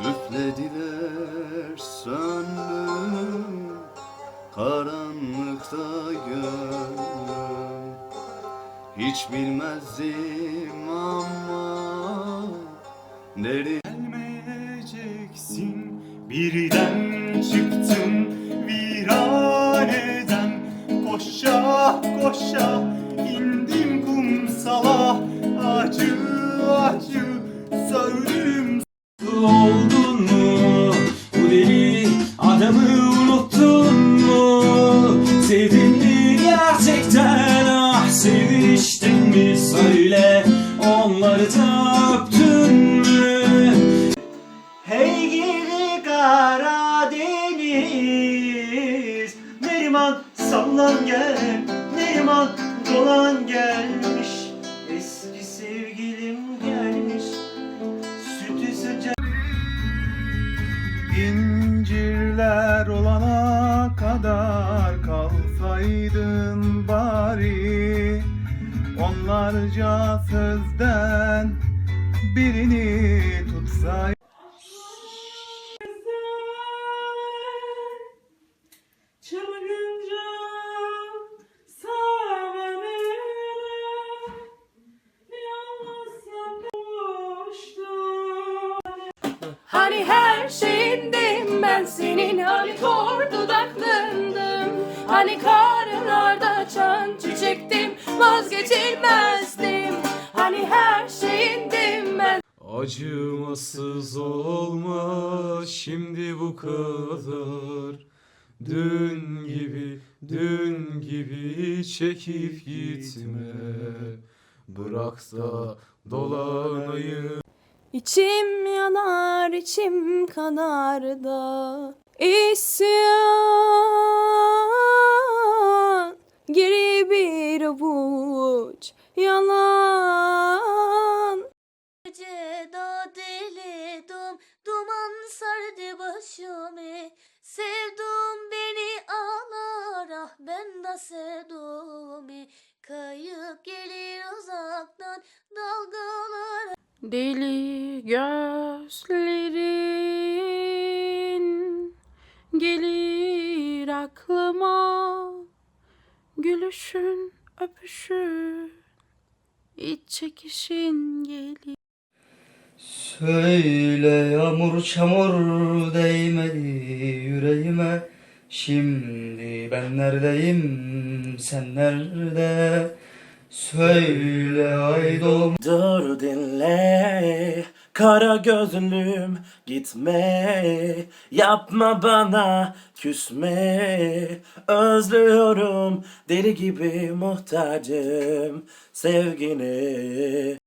Üflediler söndü karanlıkta gönlüm. Hiç bilmezdim ama nereye Gelmeyeceksin birden çıktım. Adamı unuttun mu? Sevdin mi gerçekten ah seviştin mi? Söyle Onları da öptün mü? Hey gidi Karadeniz Neriman sallan gel Neriman dolan gelmiş. Eski sevgilim gelmiş Sütü sıcak İncirler olana kadar kalsaydın bari. Onlarca sözden birini tutsaydın. Hani her şeyindim ben senin Kor dudaklarındım Hani karnlarda çan çiçektim Vazgeçilmezdim. Hani her şeyindim ben. Acımasız olma şimdi bu kadar. Dün gibi, dün gibi çekip gitme. Bırak da dolanayım. İçim yanar, içim kanar da isyan Geri bir avuç yalan Gecede deliydim, duman sardı başımı. Sevdum beni ağlar, ah ben de sevdum. Kayıp gelir uzaktan dalgalar. Deli gözlerin gelir aklıma. Gülüşün, öpüşün, iç çekişin gelir. Söyle yağmur çamur değmedi yüreğime. Şimdi ben neredeyim sen nerede? Söyle ay doğum Dur dinle Kara gözlüm gitme. Yapma bana küsme. Özlüyorum deli gibi muhtacım sevgini